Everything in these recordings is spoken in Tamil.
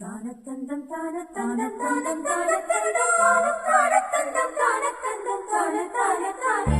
தானத்தந்தம் தானத்தந்தம் தானத்தந்தம் தானத்தந்தம் தானத்தந்தம் தானத்தந்தம் தான தான தான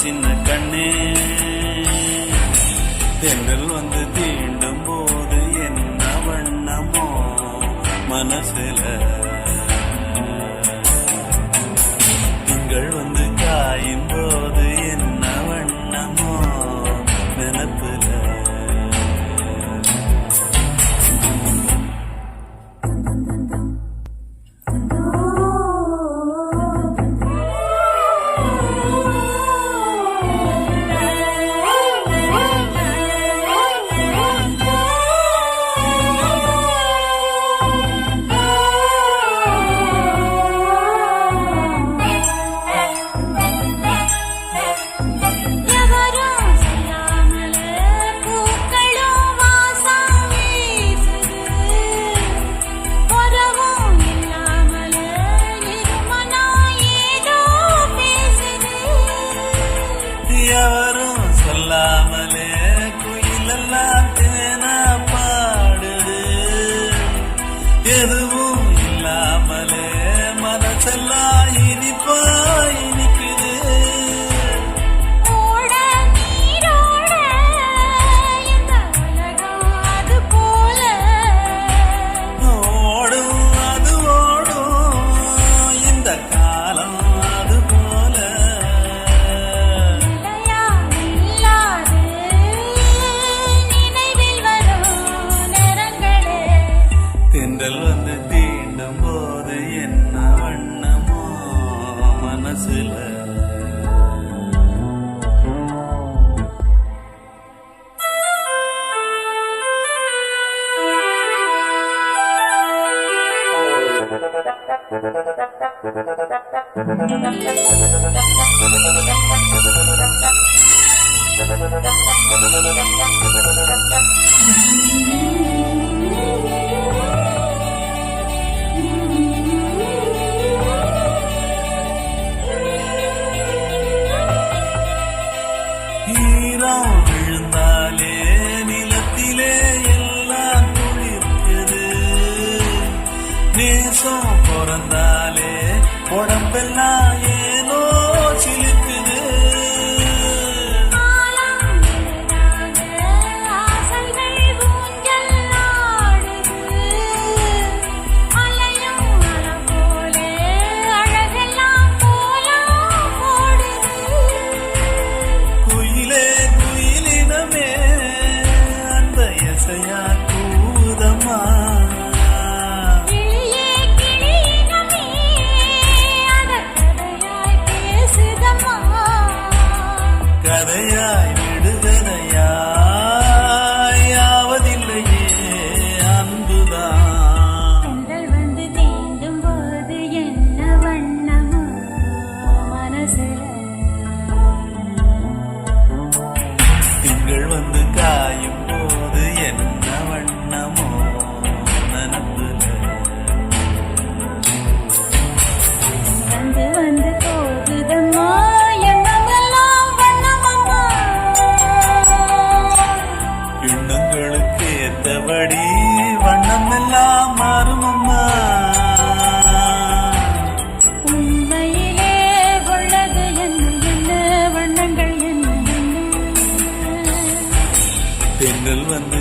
சின்ன கண்ணே. தென்றல் வந்து தீண்டும் போது என்ன வண்ணமோ மனசுல திங்கள் வந்து ಮೇಲೆ ಕುಯಿಲಲ್ಲ ಅಂತೇನೆ. மனசுல ஈரம் நேசம் பிறந்தாலே உடம்பெல்லாம் ஏனோ சிலி 纷乱的